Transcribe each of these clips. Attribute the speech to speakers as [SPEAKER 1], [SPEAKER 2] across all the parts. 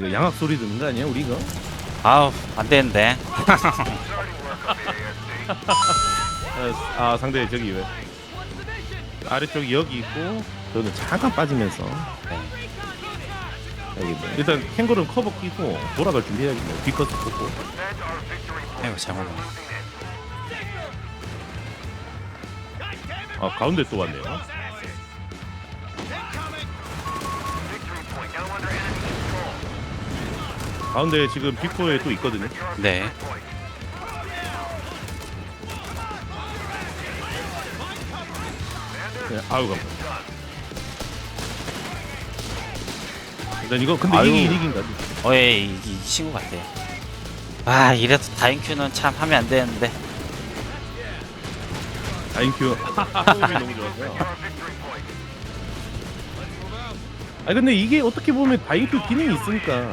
[SPEAKER 1] 이거 양악 소리 듣는 거 아니야 우리 이거?
[SPEAKER 2] 아우 안 되는데.
[SPEAKER 1] 어, 아 상대 저기 왜? 아래쪽 여기 있고 저는 잠깐 빠지면서.
[SPEAKER 2] 네.
[SPEAKER 1] 일단 캥거루는 커버 끼고 돌아갈 준비해야겠네. 뒤커스 보고.
[SPEAKER 2] 아이고 잘못했네.
[SPEAKER 1] 아 가운데 또 왔네요 가운데 지금 빅포에 또 있거든요.
[SPEAKER 2] 네.
[SPEAKER 1] 네, 아유 감사합니다. 일단 이거 근데
[SPEAKER 2] 아유.
[SPEAKER 1] 이기긴 이긴 거지
[SPEAKER 2] 어이 이, 이 친구 같아 아 이래도 다인큐는 참 하면 안 되는데.
[SPEAKER 1] 다인큐. 호흡이 너무 좋았어요 아 근데 이게 어떻게 보면 다인큐 기능이 있으니까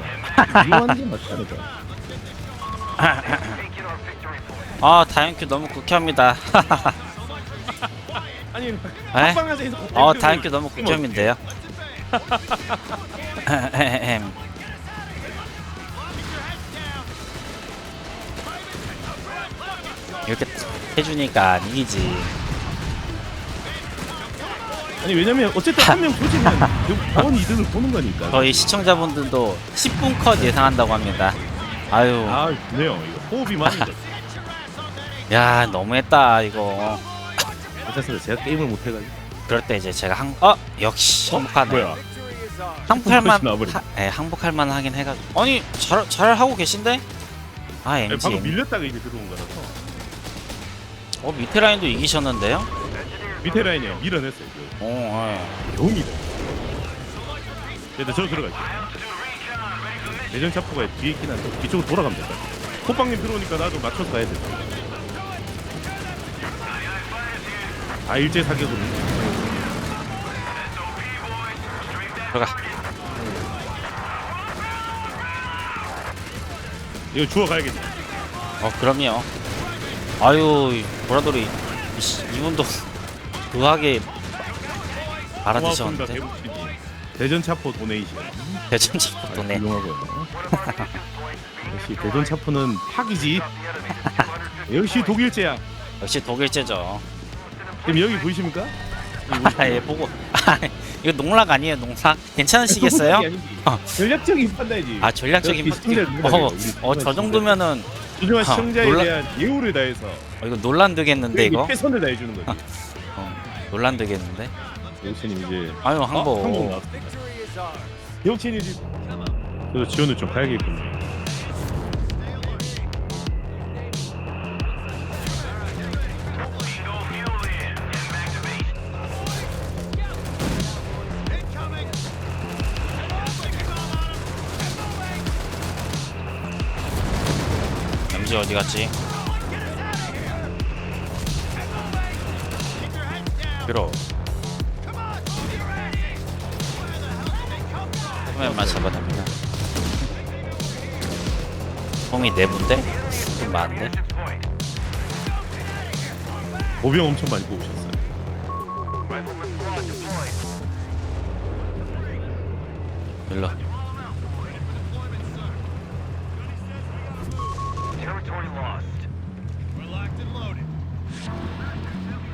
[SPEAKER 1] 이용하는 게 맞지 않을까
[SPEAKER 2] 아 다인큐 너무 극혐이다
[SPEAKER 1] 아니
[SPEAKER 2] 에?
[SPEAKER 1] 합방하세요
[SPEAKER 2] 어 다인큐 너무 극혐인데요 에헴. 이렇게 해주니까 이기지
[SPEAKER 1] 아니 왜냐면 어쨌든 한명 조지면 원 이득을 보는 거니까.
[SPEAKER 2] 저희 시청자분들도 10분 컷 예상한다고 합니다. 아유.
[SPEAKER 1] 아 좋네요. 이거 호흡이 맞은 거.
[SPEAKER 2] 야 너무했다 이거.
[SPEAKER 1] 괜찮습니다 제가 게임을 못 해가지고.
[SPEAKER 2] 그럴 때 이제 제가 항, 어 역시 행복하네
[SPEAKER 1] 뭐야?
[SPEAKER 2] 항복할 만,
[SPEAKER 1] 나와버리네.
[SPEAKER 2] 하, 예, 항복할 만 하긴 해가지고. 아니 잘, 잘 하고 계신데? 아
[SPEAKER 1] 아니,
[SPEAKER 2] 엠지
[SPEAKER 1] 방금 밀렸다가 이제 들어온 거라서.
[SPEAKER 2] 어 밑에 라인도 이기셨는데요?
[SPEAKER 1] 밑에 라인이야 밀어냈어요 그
[SPEAKER 2] 어,
[SPEAKER 1] 용이다 일단 저 들어갈게요 내전 차포가 뒤에 있긴 한데 뒤쪽으로 돌아가면 된다 호빵님 들어오니까 나도 맞춰서 가야 돼. 아 일제 사격으로.
[SPEAKER 2] 예. 들어가
[SPEAKER 1] 이거 주워 가야겠네.
[SPEAKER 2] 어 그럼요 아유 이 보라돌이 이씨, 이분도 의하게
[SPEAKER 1] 고맙습니다,
[SPEAKER 2] 알아드셨는데.
[SPEAKER 1] 대전 차포 도네이션.
[SPEAKER 2] 대전 잡고 도네
[SPEAKER 1] 훌륭하고요. 역시 대전 차포는 파기지. 역시 독일제야.
[SPEAKER 2] 역시 독일제죠
[SPEAKER 1] 지금 여기 보이십니까?
[SPEAKER 2] 아예 보고 아, 이거 농락 아니에요 농락? 괜찮으시겠어요? 어.
[SPEAKER 1] 전략적인 판단이지.
[SPEAKER 2] 아 전략적인
[SPEAKER 1] 역시 시청자를
[SPEAKER 2] 어,
[SPEAKER 1] 어,
[SPEAKER 2] 정도면은
[SPEAKER 1] 소중한
[SPEAKER 2] 아,
[SPEAKER 1] 시청자에
[SPEAKER 2] 놀라-
[SPEAKER 1] 대한 예우를 다해서
[SPEAKER 2] 어, 이거 논란 되겠는데 이거?
[SPEAKER 1] 최선을 다해주는 거지.
[SPEAKER 2] 어, 논란 되겠는데?
[SPEAKER 1] 여친님 이제
[SPEAKER 2] 아유
[SPEAKER 1] 어?
[SPEAKER 2] 항복
[SPEAKER 1] 항복 나왔습니다. 여친이 이제 그래서 지원을 좀 가야겠군요.
[SPEAKER 2] MG 어디 갔지? 들어 화면만 잡아냅니다 홈이 네 분데? 좀 많은데?
[SPEAKER 1] 보병 엄청 많이 뽑으셨어요.
[SPEAKER 2] 일로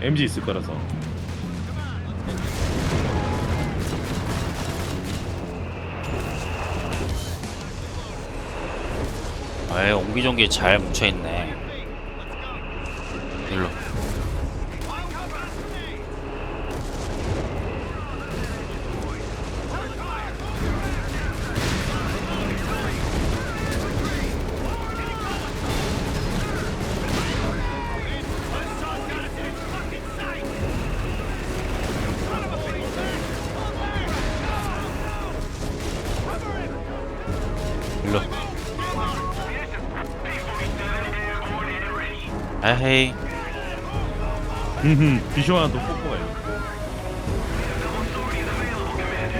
[SPEAKER 1] MG 있을 거라서.
[SPEAKER 2] 아예 옹기종기 잘 뭉쳐있네 헤이
[SPEAKER 1] 음, 비쇼 하나 더 뽑고 가요.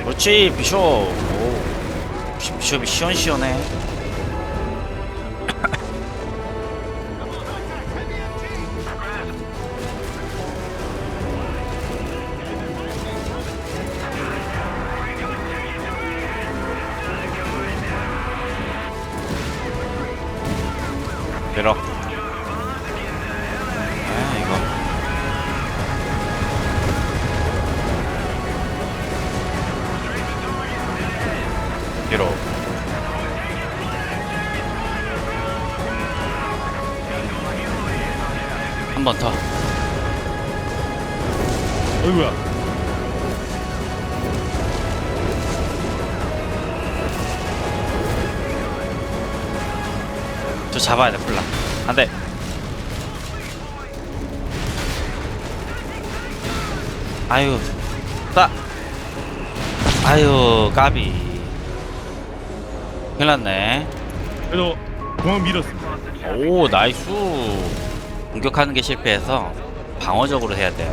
[SPEAKER 2] 그렇지 비쇼. 오 비- 비숍이 시원시원해. 내려 한번 더.
[SPEAKER 1] 어이구야.
[SPEAKER 2] 저 잡아야 돼 콜라. 안 돼. 아유, 따. 아유, 까비. 큰일 났네.
[SPEAKER 1] 그래도 공항 밀었습니다.
[SPEAKER 2] 오, 나이스. 공격하는 게 실패해서 방어적으로 해야 돼요.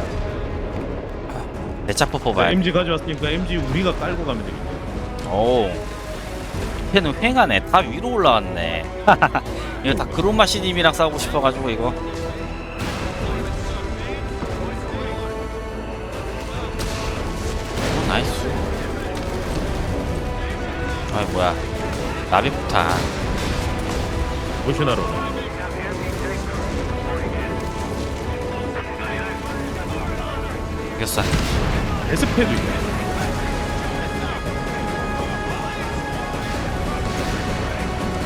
[SPEAKER 2] 대차포 뽑아야
[SPEAKER 1] MG 가져왔으니까 MG 우리가 깔고 가면 되겠다.
[SPEAKER 2] 오. 걔는 횡하네. 다 위로 올라왔네. 이거 다 그로마시님이랑 싸우고 싶어가지고 이거. 오, 나이스. 아이 뭐야. 나비폭탄.
[SPEAKER 1] 모션하러.
[SPEAKER 2] 이겼어.
[SPEAKER 1] 에스페도 있네.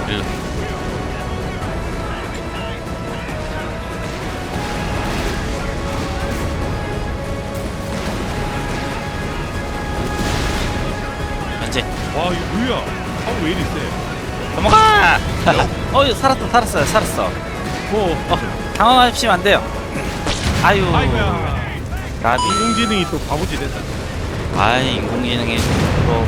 [SPEAKER 2] 일로. 현재
[SPEAKER 1] 와 이거 뭐야? 하고 왜 이리 세?
[SPEAKER 2] 넘어가! 어, 살았다, 살았어요, 살았어.
[SPEAKER 1] 뭐
[SPEAKER 2] 어, 당황하시면 안 돼요. 아유,
[SPEAKER 1] 아이고야.
[SPEAKER 2] 까비.
[SPEAKER 1] 인공지능이 또 바보짓 했다.
[SPEAKER 2] 아이, 인공지능이 또.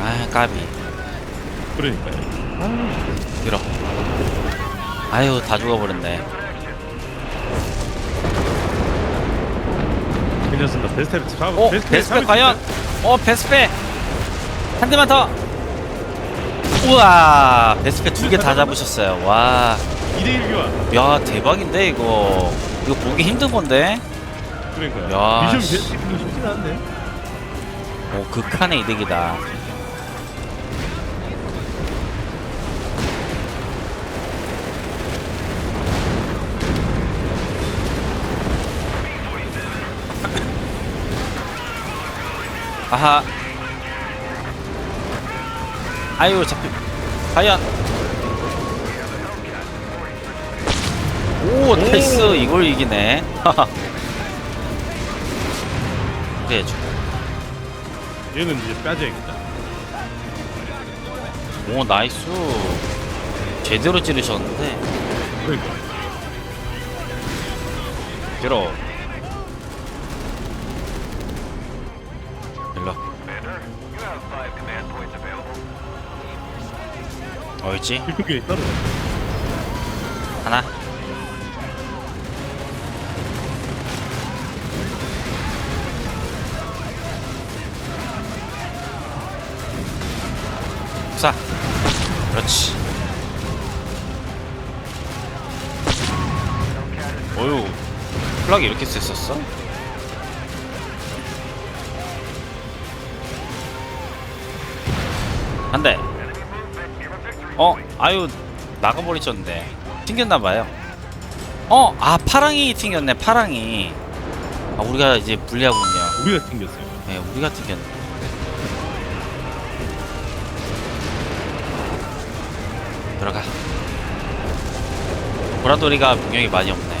[SPEAKER 2] 아, 까비.
[SPEAKER 1] 그러니까요.
[SPEAKER 2] 길어. 아유, 다 죽어버렸네.
[SPEAKER 1] 괜찮습니다. 베스트 잡.
[SPEAKER 2] 오, 베스페 과연? 어, 베스페! 한 대만 더! 우와, 베스페 두 개 다 잡으셨어요. 와,
[SPEAKER 1] 2대1 교환.
[SPEAKER 2] 야, 대박인데, 이거. 이거 보기 힘든 건데?
[SPEAKER 1] 그러니까요.
[SPEAKER 2] 야,
[SPEAKER 1] 미션
[SPEAKER 2] 씨.
[SPEAKER 1] 베스트 쉽진 않네.
[SPEAKER 2] 오, 극한의 이득이다. 아하. 아유, 잡히. 과연. 오, 나이스. 이걸 이기네. 그래, 주
[SPEAKER 1] 얘는 이제 빠져야겠다.
[SPEAKER 2] 오 나이스 제대로 찌르셨는데
[SPEAKER 1] 그러니까.
[SPEAKER 2] 들어 일로 어딨지?
[SPEAKER 1] 필통기에 떨어져.
[SPEAKER 2] 하나 쏴 그렇지. 어휴 플락이 이렇게 셌었어? 안돼 어 아유 나가버리셨는데. 튕겼나봐요. 어 아 파랑이 튕겼네 파랑이. 아 우리가 이제 불리하군요.
[SPEAKER 1] 우리가 튕겼어요.
[SPEAKER 2] 네 우리가 튕겼네 들어가 보라돌이가 분명히 많이 없네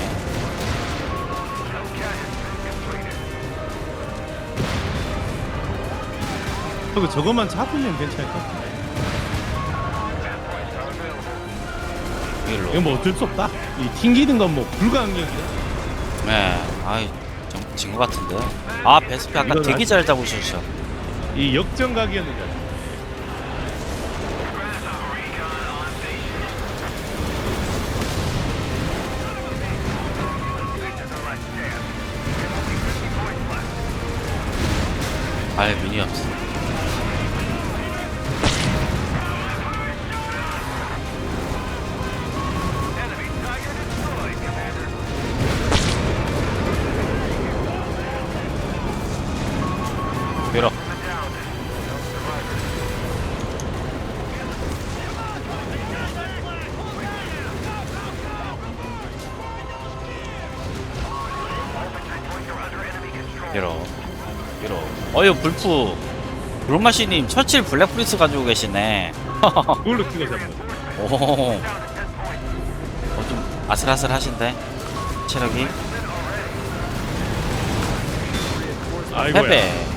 [SPEAKER 1] 저거 저것만 잡으면 괜찮을 것.
[SPEAKER 2] 여기로
[SPEAKER 1] 이건 뭐 어쩔 수 없다. 이 튕기는 건 뭐 불가항력이야.
[SPEAKER 2] 네 아이 진것 같은데 아 베스피 아까
[SPEAKER 1] 이건
[SPEAKER 2] 되게 잘 잡으셨어
[SPEAKER 1] 이 역전 각이었는데.
[SPEAKER 2] 아예 미니 없어. 내려 이러 어유 불프 브로마시님 처칠 블랙프리스 가지고 계시네.
[SPEAKER 1] 그걸로 찍어 잡는 거지.
[SPEAKER 2] 오좀 아슬아슬 하신데? 체력이?
[SPEAKER 1] 아이고야.
[SPEAKER 2] 패배